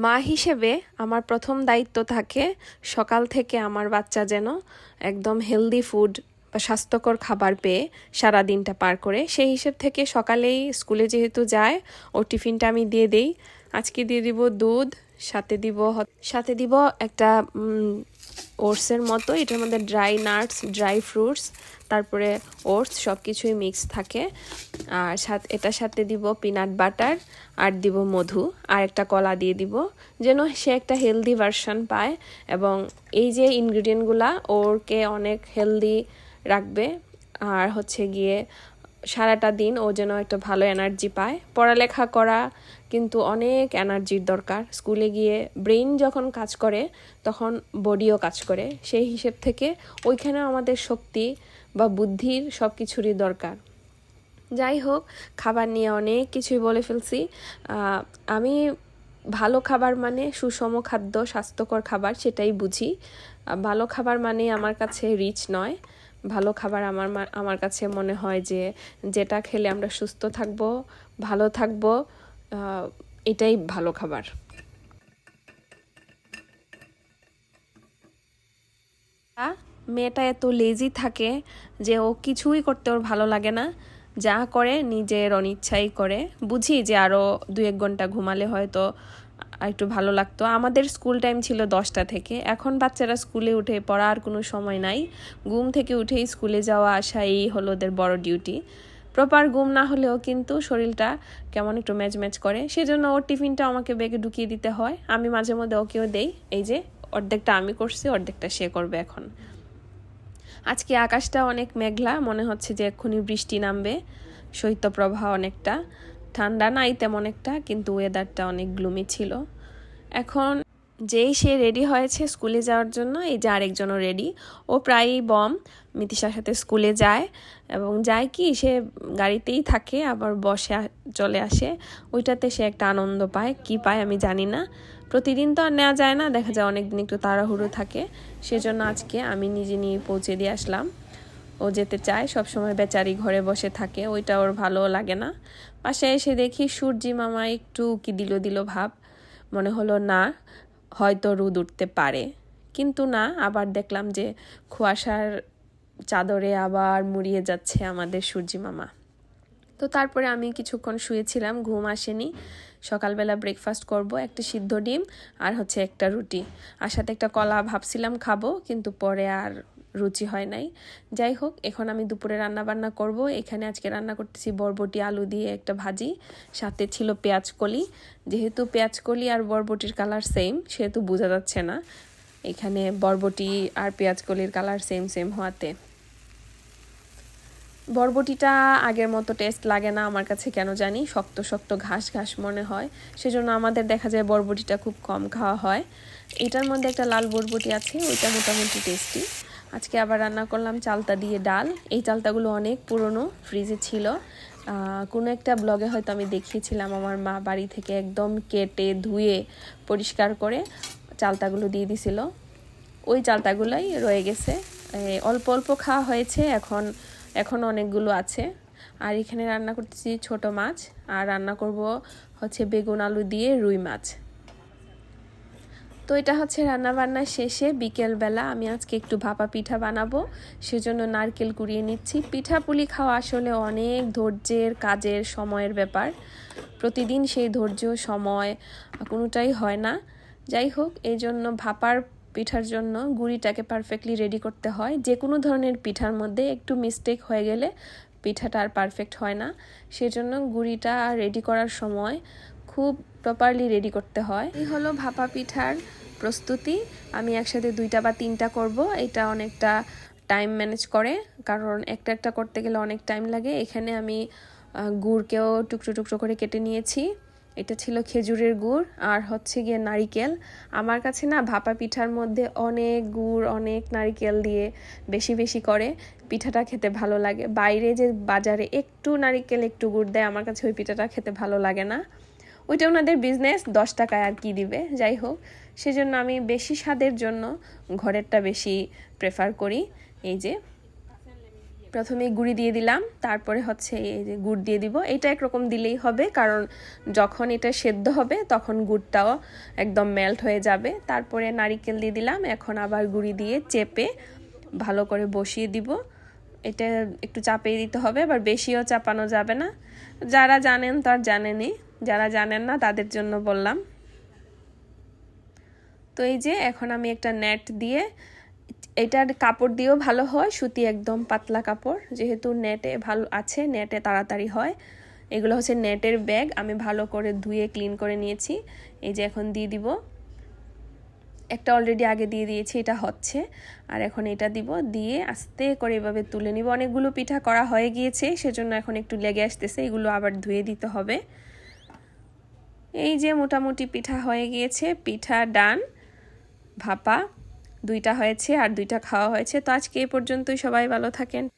মা হিসেবে আমার প্রথম দায়িত্ব থাকে সকাল থেকে আমার বাচ্চা যেন একদম হেলদি ফুড বা স্বাস্থ্যকর খাবার পেয়ে সারা দিনটা পার করে, সেই হিসেব থেকে সকালেই স্কুলে যেহেতু যায়, ওর টিফিনটা আমি দিয়ে দেই। আজকে দিয়ে দিব দুধ, সাথে দিব সাথে দিব একটা ওটসের মতো, এটার মধ্যে ড্রাই নাটস, ড্রাই ফ্রুটস, তারপরে ওটস সব কিছুই মিক্স থাকে। আর সাথে, এটার সাথে দিব পিনাট বাটার, আর দিব মধু, আর একটা কলা দিয়ে দিব, যেন সে একটা হেলদি ভার্সন পায়। এবং এই যে ইনগ্রিডিয়েন্টগুলা, ওরকে অনেক হেলদি রাখবে। আর হচ্ছে গিয়ে সারাটা দিন ও যেন একটা ভালো এনার্জি পায়। পড়ালেখা করা কিন্তু অনেক এনার্জির দরকার। স্কুলে গিয়ে ব্রেইন যখন কাজ করে, তখন বডিও কাজ করে। সেই হিসেব থেকে ওইখানেও আমাদের শক্তি বা বুদ্ধির সব কিছুরই দরকার। যাই হোক, খাবার নিয়ে অনেক কিছুই বলে ফেলছি। আমি ভালো খাবার মানে সুষম খাদ্য, স্বাস্থ্যকর খাবার সেটাই বুঝি। ভালো খাবার মানে আমার কাছে রিচ নয়। ভালো খাবার আমার আমার কাছে মনে হয় যে যেটা খেলে আমরা সুস্থ থাকব, ভালো থাকব এটাই ভালো খাবার। মেয়েটা এত লেজি থাকে যে ও কিছুই করতে ওর ভালো লাগে না। যা করে নিজের অনিচ্ছাই করে। বুঝি যে আরও দু এক ঘণ্টা ঘুমালে হয়তো একটু ভালো লাগতো। আমাদের স্কুল টাইম ছিল দশটা থেকে। এখন বাচ্চারা স্কুলে উঠে পড়ার কোনো সময় নাই। ঘুম থেকে উঠেই স্কুলে যাওয়া আসা এই হলো ওদের বড় ডিউটি প্রপার ঘুম না হলেও কিন্তু শরীরটা কেমন একটু ম্যাচ ম্যাচ করে। সেজন্য ওর টিফিনটা আমাকে বেগে ঢুকিয়ে দিতে হয়। আমি মাঝে মধ্যে ওকেও দেই। এই যে, অর্ধেকটা আমি করছি, অর্ধেকটা সে করবে এখন। আজকে আকাশটা অনেক মেঘলা। মনে হচ্ছে যে এক্ষুনি বৃষ্টি নামবে। শৈত্যপ্রবাহ অনেকটা। ঠান্ডা নাই তেমন একটা, কিন্তু ওয়েদারটা অনেক গ্লুমি ছিল। এখন যেই সে রেডি হয়েছে স্কুলে যাওয়ার জন্য, এই যে আরেকজনও রেডি ও প্রায়ই বম মিতিশার সাথে স্কুলে যায় এবং যায় কি, সে গাড়িতেই থাকে, আবার বসে চলে আসে। ওইটাতে সে একটা আনন্দ পায়, কি পায় আমি জানি না। প্রতিদিন তো আর নেওয়া যায় না, দেখা যায় অনেকদিন একটু তাড়াহুড়ো থাকে। সেজন্য আজকে আমি নিজে নিয়ে পৌঁছে দিয়ে আসলাম। ও যেতে চায় সব সময় বেচারি ঘরে বসে থাকে, ওইটা ওর ভালো লাগে না। পাশে এসে দেখি সূর্যি মামা একটু কি দিল দিল ভাব। মনে হলো না, হয়তো রোদ উঠতে পারে। কিন্তু না, আবার দেখলাম যে কুয়াশার চাদরে আবার মুড়িয়ে যাচ্ছে আমাদের সূর্যি মামা। তো তারপরে আমি কিছুক্ষণ শুয়েছিলাম, ঘুম আসেনি। সকালবেলা ব্রেকফাস্ট করব, একটা সিদ্ধ ডিম আর হচ্ছে একটা রুটি। আর সাথে একটা কলা ভাবছিলাম খাব, কিন্তু পরে আর রুচি হয় নাই। যাই হোক, এখন আমি দুপুরে রান্না বান্না করব। এখানে আজকে রান্না করতেছি বরবটি, আলু দিয়ে একটা ভাজি, সাথে ছিল পেঁয়াজ কলি। যেহেতু পেঁয়াজ কলি আর বরবটির কালার সেম সেহেতু বোঝা যাচ্ছে না। এখানে বরবটি আর পেঁয়াজ কলির কালার সেম সেম হওয়াতে। বরবটিটা আগের মতো টেস্ট লাগে না আমার কাছে, কেন জানি? শক্ত শক্ত ঘাস ঘাস মনে হয়। সেজন্য আমাদের দেখা যায় বরবটিটা খুব কম খাওয়া হয়। এটার মধ্যে একটা লাল বরবটি আছে, ওইটা মোটামুটি টেস্টি আজকে আবার রান্না করলাম চালতা দিয়ে ডাল। এই চালতাগুলো অনেক পুরনো ফ্রিজে ছিল। কোনো একটা ব্লগে হয়তো আমি দেখিয়েছিলাম আমার মা বাড়ি থেকে একদম কেটে ধুয়ে পরিষ্কার করে চালতাগুলো দিয়ে দিছিল। ওই চালতাগুলোই রয়ে গেছে। অল্প অল্প খাওয়া হয়েছে, এখন এখন অনেকগুলো আছে। আর এখানে রান্না করতেছি ছোট মাছ, আর রান্না করব হচ্ছে বেগুন আলু দিয়ে রুই মাছ। তো এটা হচ্ছে রান্না বান্না শেষে বিকেলবেলা আমি আজকে একটু ভাপা পিঠা বানাবো। সেজন্য নারকেল কুড়িয়ে নিচ্ছি। পিঠা পুলি খাওয়া আসলে অনেক ধৈর্যের কাজের সময়ের ব্যাপার। প্রতিদিন সেই ধৈর্য, সময় কোনোটাই হয় না। যাই হোক, এই জন্য ভাপার পিঠার জন্য গুড়িটাকে পারফেক্টলি রেডি করতে হয়। যে কোনো ধরনের পিঠার মধ্যে একটু মিস্টেক হয়ে গেলে পিঠাটা আর পারফেক্ট হয় না। সেজন্য গুঁড়িটা রেডি করার সময় খুব প্রপারলি রেডি করতে হয়। এই হলো ভাপা পিঠার প্রস্তুতি। আমি একসাথে দুইটা বা তিনটা করব। এটা অনেকটা টাইম ম্যানেজ করে। কারণ একটা একটা করতে গেলে অনেক টাইম লাগে। এখানে আমি গুড়কেও টুকরো টুকরো করে কেটে নিয়েছি। এটা ছিল খেজুরের গুড় আর হচ্ছে গিয়ে নারিকেল। আমার কাছে না ভাপা পিঠার মধ্যে অনেক গুড়, অনেক নারিকেল দিয়ে বেশি বেশি করে। পিঠাটা খেতে ভালো লাগে। বাইরে যে বাজারে একটু নারিকেল, একটু গুড় দেয়, আমার কাছে ওই পিঠাটা খেতে ভালো লাগে না। ওইটা ওনাদের বিজনেস দশ টাকায় আর কি দিবে। যাই হোক সেজন্য আমি বেশি স্বাদের জন্য ঘরেরটা বেশি প্রেফার করি। এই যে প্রথমে গুড়ি দিয়ে দিলাম, তারপরে হচ্ছে এই যে গুড় দিয়ে দিব। এটা একরকম দিলেই হবে, কারণ যখন এটা সেদ্ধ হবে তখন গুড়টাও একদম মেল্ট হয়ে যাবে। তারপরে নারিকেল দিয়ে দিলাম, এখন আবার গুড়ি দিয়ে চেপে ভালো করে বসিয়ে দিব। এটা একটু চাপিয়ে দিতে হবে, আবার বেশিও চাপানো যাবে না। যারা জানেন তো আর যারা জানেন না তাদের জন্য বললাম। তো এই যে এখন আমি একটা নেট দিয়ে এটার কাপড় দিয়েও ভালো হয়, সুতি একদম পাতলা কাপড়। যেহেতু নেটে ভালো আছে নেটে তাড়াতাড়ি হয়। এগুলো হচ্ছে নেটের ব্যাগ আমি ভালো করে ধুয়ে ক্লিন করে নিয়েছি। এই যে এখন দিয়ে দিব। একটা অলরেডি আগে দিয়ে দিয়েছি, এটা হচ্ছে। আর এখন এটা দিব, দিয়ে আস্তে করে এভাবে তুলে নিব। অনেকগুলো পিঠা করা হয়ে গিয়েছে, সেজন্য এখন একটু লেগে আসতেছে, এগুলো আবার ধুয়ে দিতে হবে। এই যে মোটামুটি পিঠা হয়ে গিয়েছে, পিঠা ডান ভাপা দুইটা হয়েছে আর দুইটা খাওয়া হয়েছে। তো আজকে এই পর্যন্তই। সবাই ভালো থাকেন।